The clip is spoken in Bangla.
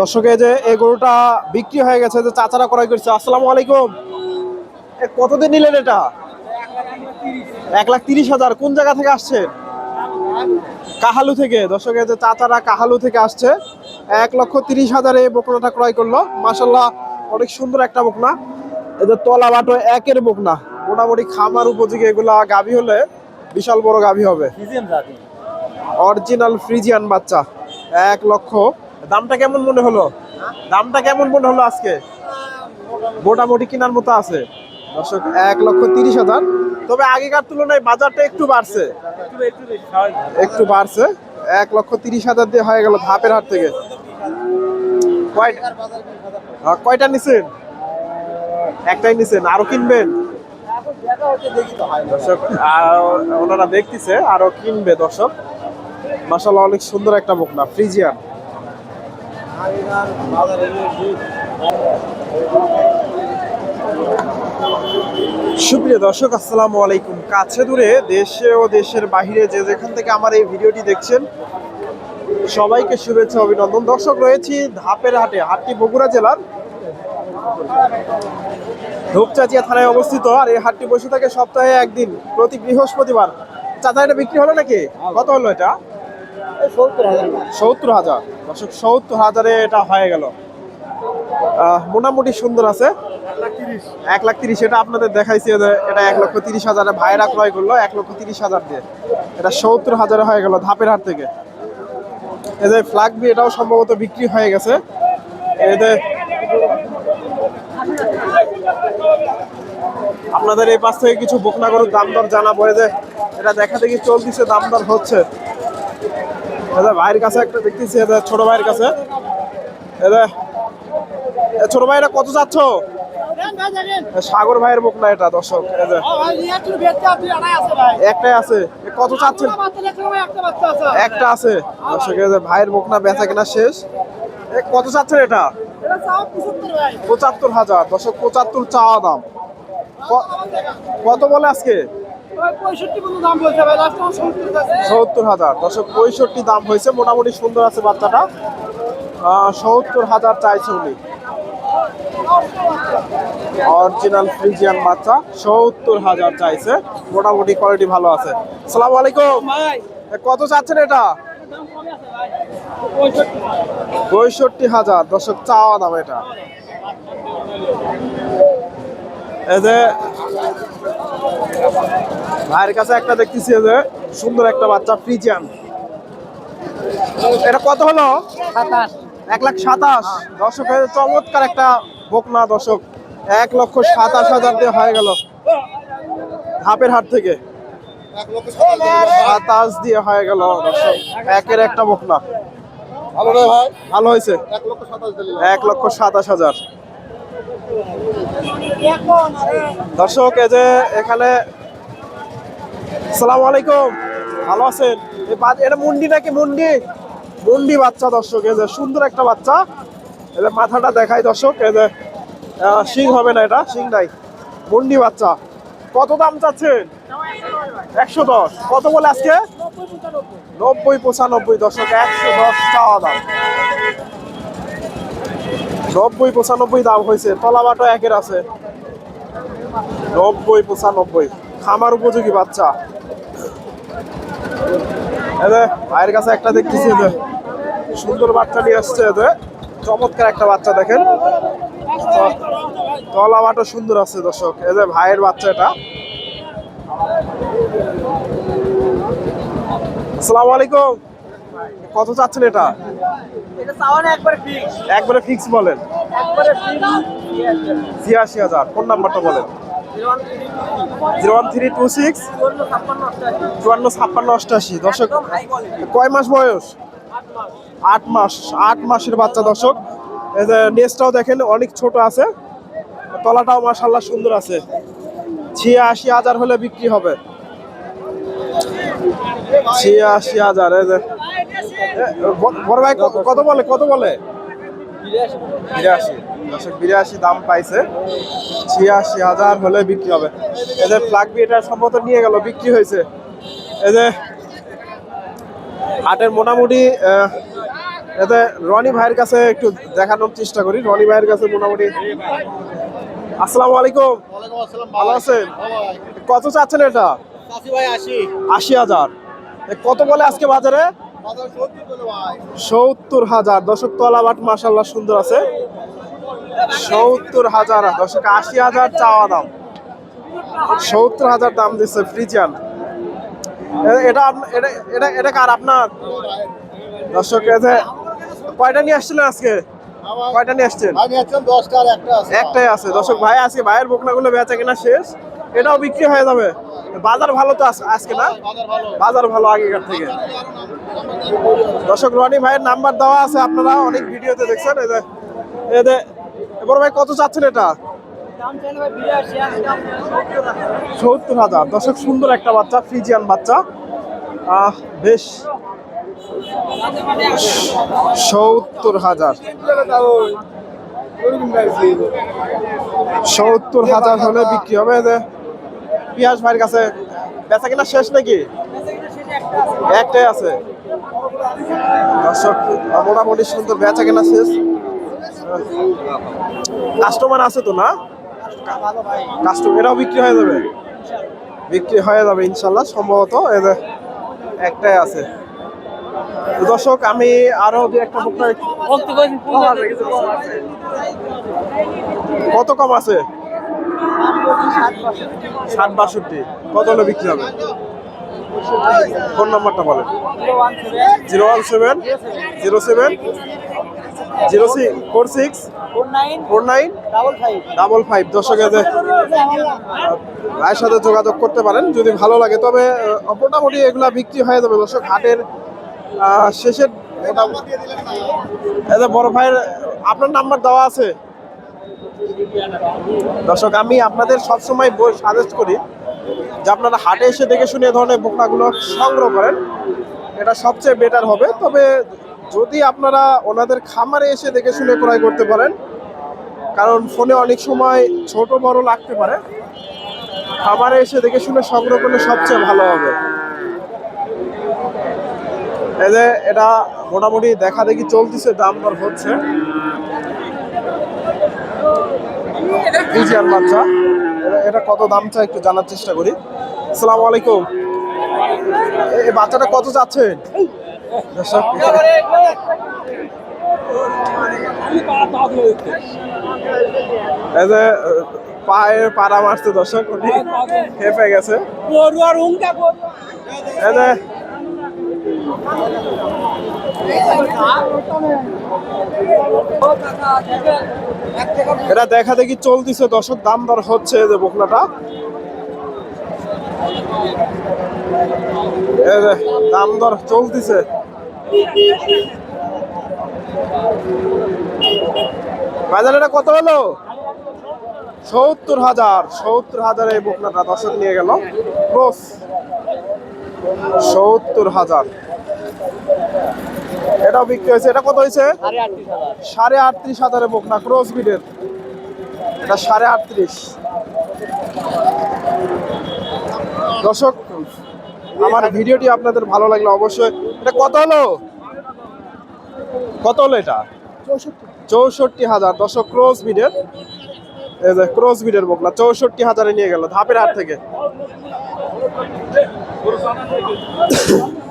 দর্শকে যে এই গরুটা বিক্রি হয়ে গেছে যে চাচারা ক্রয় করছে। আসসালামু আলাইকুম। এ কতদিন নিলেন এটা? এক লাখ তিরিশ হাজার। কোন জায়গা থেকে আসছে কাহালু থেকে। দর্শকে যে চাচারা কাহালু থেকে আসছে। এক লক্ষ তিরিশ হাজারে এই বকনাটা ক্রয় করল। মাসাল্লাহ অনেক সুন্দর একটা বকনা। এদের তলা বাটো একের বকনা। মোটামুটি খামার উপযোগী এগুলা গাভী হলে বিশাল বড় গাভী হবে। অরিজিনাল ফ্রিজিয়ান বাচ্চা। এক লক্ষ। দামটা কেমন মনে হলো? দামটা কেমন মনে হলো আজকে? মোটামুটি কেনার মতো আছে। দর্শক এক লক্ষ তিরিশ হাজার। তবে আগেকার তুলনায় বাজারটা একটু বাড়ছে। একটু বাড়ছে। এক লক্ষ তিরিশ হাজার দিয়ে হয়ে গেল ধাপের হাট থেকে। কয়টা? হ্যাঁ, নিছেন? একটাই নিছেন। আরও কিনবেন? দর্শক ওনারা দেখতেছে আরও কিনবে দর্শক। মাসাল্লাহ অনেক সুন্দর একটা বকনা, ফ্রিজিয়ান। সুপ্রিয় দর্শক, আসসালামু আলাইকুম। কাছে দূরে দেশে ও দেশের বাইরে যে যেখান থেকে আমার এই ভিডিওটি দেখছেন, সবাইকে শুভেচ্ছা, অভিনন্দন। দর্শক, রয়েছি ধাপের হাটে, হাটটি বগুড়া জেলার। ধূপচাচিয়া থানায় অবস্থিত। আর এই হাটটি বসে থাকে সপ্তাহে একদিন, প্রতি বৃহস্পতিবার। চাচা এটা বিক্রি হলো নাকি? কত হলো এটা? সত্তর হাজার দর্শক, সত্তর হাজারে এটা হয়ে গেল। মোটামুটি সুন্দর আছে। এক লাখ তিরিশ। এটা আপনাদের দেখাইছি এটা এক লক্ষ তিরিশ হাজারে ভাইরা ক্রয় করল, এক লক্ষ তিরিশ হাজার দিয়ে। এটা সত্তর হাজারে হয়ে গেল ধাপের হাট থেকে। যে ফ্ল্যাগ বি এটাও সম্ভবত বিক্রি হয়ে গেছে। এদের আপনাদের এই পাশ থেকে কিছু বকনা গরুর দাম দর জানাব। যে, এটা দেখা দেখি চলতিছে, দাম দর হচ্ছে। এদের ভাইয়ের কাছে একটা দেখতেছি এদের ছোট ভাইয়ের কাছে। এদের এ ছোট ভাই এটা কত চাচ্ছ সাগর ভাইয়ের বকনা এটা, দর্শক একটাই আছে কত চাচ্ছেন? একটা আছে, দর্শক ভাইয়ের বকনা বেচা কেনা শেষ। কত চাচ্ছেন এটা? পঁচাত্তর হাজার, দর্শক, পঁচাত্তর চাওয়া দাম। কত বলে আজকে? সত্তর হাজার। দর্শক পঁয়ষট্টি দাম হয়েছে মোটামুটি সুন্দর আছে বাচ্চাটা। সত্তর হাজার চাইছে উনি। অরিজিনাল ফ্রিজিয়ান বাচ্চা সত্তর হাজার চাইছে। মোটামুটি কোয়ালিটি ভালো আছে। সালাম আলাইকুম। কত চাচ্ছেন এটা? পঁয়ষট্টি হাজার। দর্শক চাওয়া দাম এটা। এই যে ভাইয়ের কাছে একটা দেখতেছি যে সুন্দর একটা বাচ্চা ফ্রিজিয়ান এটা কত হলো? এক লাখ সাতাশ। দর্শকের চমৎকার একটা বকনা দর্শক। এক লক্ষ সাতাশ হাজার দিয়ে হয়ে গেল। ধাপের হাট থেকে। সাতাশ দিয়ে হয়ে গেল দর্শক। একের একটা বকনা। ভালো ভাই। ভালো হয়েছে? এক লক্ষ সাতাশ দিলি এক লক্ষ সাতাশ হাজার। দর্শক, এই যে এখানে, সালাম আলাইকুম। ভালো আছেন? এটা মুন্ডি নাকি মুন্ডি? মুন্ডি বাচ্চা দর্শক, এই যে সুন্দর একটা বাচ্চা। যে মাথাটা দেখাই দর্শক, এই যে শিং হবে না এটা, শিং নাই। মুন্ডি বাচ্চা। কত দাম চাচ্ছেন? একশো দশ। কত বলে আজকে? নব্বই পঁচানব্বই। দশক একশো দশ চাওয়া দাম। নব্বই পঁচানব্বই দাম হয়েছে তলাবাটো একের আছে। নব্বই পঁচানব্বই, খামার উপযোগী বাচ্চা। ভাইয়ের কাছে একটা দেখতেছি সুন্দর বাচ্চা নিয়ে আসছে এদে চমৎকার একটা বাচ্চা দেখেন। তলাবাটো সুন্দর আছে, দর্শক। এদে ভাইয়ের বাচ্চা এটা। আসসালামু আলাইকুম। কত চাচ্ছেন এটা? একবারে ফিক্স বলেন। ছিয়াশি হাজার ফোন নাম্বারটা বলেন। Zero one three two six চুয়ান্ন ছাপ্পান্ন অষ্টাশি। দর্শক কয় মাস বয়স? আট মাস। আট মাসের বাচ্চা দর্শক। নেসটাও দেখেন অনেক ছোট আছে। তলাটাও মাসাল্লাহ সুন্দর আছে। ছিয়াশি হাজার হলে বিক্রি হবে। ছিয়াশি হাজার এই যে বড় ভাই কত বলে কত বলে? বিরাশি। দর্শক বিরাশি দাম পাইছে। ছিয়াশি হাজার হলে বিক্রি হবে। এদের এটা সম্ভবত নিয়ে গেল বিক্রি হয়েছে। এদের হাটের মোটামুটি এতে রনি ভাইয়ের কাছে একটু দেখানোর চেষ্টা করি। রনি ভাইয়ের কাছে মোটামুটি। আসসালামু আলাইকুম। আসসালাম ভালো আছেন? কত চাচ্ছেন এটা? ভাই আশি। হাজার। কত বলে আজকে বাজারে? সত্তর হাজার। দশক তলা বাট মাসাল্লাহ সুন্দর আছে। সত্তর হাজার দশক আশি হাজার চাওয়া দাম। সত্তর হাজার দাম দিচ্ছে ফ্রিজিয়ান। এটা এটা এটা এটা কার আপনার? দর্শক কয়টা নিয়ে আসছিলেন আজকে? কয়টা নিয়ে আসছেন? একটাই আছে। দর্শক ভাই আজকে ভাইয়ের বকনাগুলো বেচা কিনা শেষ। এটাও বিক্রি হয়ে যাবে। বাজার ভালো তো আজ- আজকে না? বাজার ভালো আগেকার থেকে। দর্শক, রনি ভাইয়ের নাম্বার দেওয়া আছে আপনারা, অনেক ভিডিওতে দেখছেন যে এবার ভাই কত চাচ্ছেন এটা? সত্তর হাজার। দর্শক, সুন্দর একটা বাচ্চা, ফ্রিজিয়ান বাচ্চা। আহ, বেশ। সত্তর হাজার। সত্তর হাজার হলে বিক্রি হবে পিয়াস ভাইয়ের কাছে বেচা কিনা শেষ নাকি? একটাই আছে। দর্শক মোটামুটি সুন্দর বেচা কেনা শেষ। কাস্টমার আছে তো না? কাস্টমার এটাও বিক্রি হয়ে যাবে? বিক্রি হয়ে যাবে ইনশাল্লাহ সম্ভবত। যে একটাই আছে। দর্শক আমি আরও দু একটা কত কম আছে? ষাট বাষট্টি। কত হলে বিক্রি হবে? ফোন নাম্বারটা বলেন। Zero one seven, zero seven, zero six four six, four nine, double five. দর্শক এতে ভাইয়ের সাথে যোগাযোগ করতে পারেন, যদি ভালো লাগে। তবে মোটামুটি এগুলা বিক্রি হয়ে যাবে। দর্শক, হাটের শেষের বড় ভাইয়ের, আপনার নাম্বার দেওয়া আছে? দর্শক, আমি আপনাদের সবসময় বই সাজেস্ট করি যে আপনারা হাটে এসে দেখে শুনে ধরনের বোকনাগুলো সংগ্রহ করেন। এটা সবচেয়ে বেটার হবে। তবে যদি আপনারা ওনাদের খামারে এসে দেখে শুনে ক্রয় করতে পারেন, কারণ ফোনে অনেক সময় ছোট, বড় লাগতে পারে, খামারে এসে দেখে শুনে সংগ্রহ করলে সবচেয়ে ভালো হবে। এই যে এটা মোটামুটি দেখা দেখি চলতেছে, দাম দর হচ্ছে। ফ্রিজিয়ান বাচ্চা, এটা- কত দাম চাই একটু জানার চেষ্টা করি। আসসালামু আলাইকুম। এই বাচ্চাটা কত চাচ্ছেন এই পায়ে পাড়া মারছে দর্শক, উনি খেপে গেছে। এই এটা দেখা দেখি চলতেছে, দর্শক দাম দর হচ্ছে যে যে দাম দর চলতেছে। বাজার এটা কত হলো? সত্তর হাজার সত্তর হাজার এই বকনাটা দর্শক নিয়ে গেল। সত্তর হাজার। এটাও বিক্রি হয়েছে এটা কত হয়েছে? সাড়ে আটত্রিশ হাজারে। বকনা ক্রস বিডের এটা সাড়ে আটত্রিশ। দর্শক আমার ভিডিওটি আপনাদের ভালো লাগলে অবশ্যই এটা কত হলো? কত হলো এটা? চৌষট্টি হাজার। দর্শক ক্রস বিডের এই যে ক্রস বিডের বকনা চৌষট্টি হাজারে নিয়ে গেল ধাপের হাট থেকে। ஒரு சனம்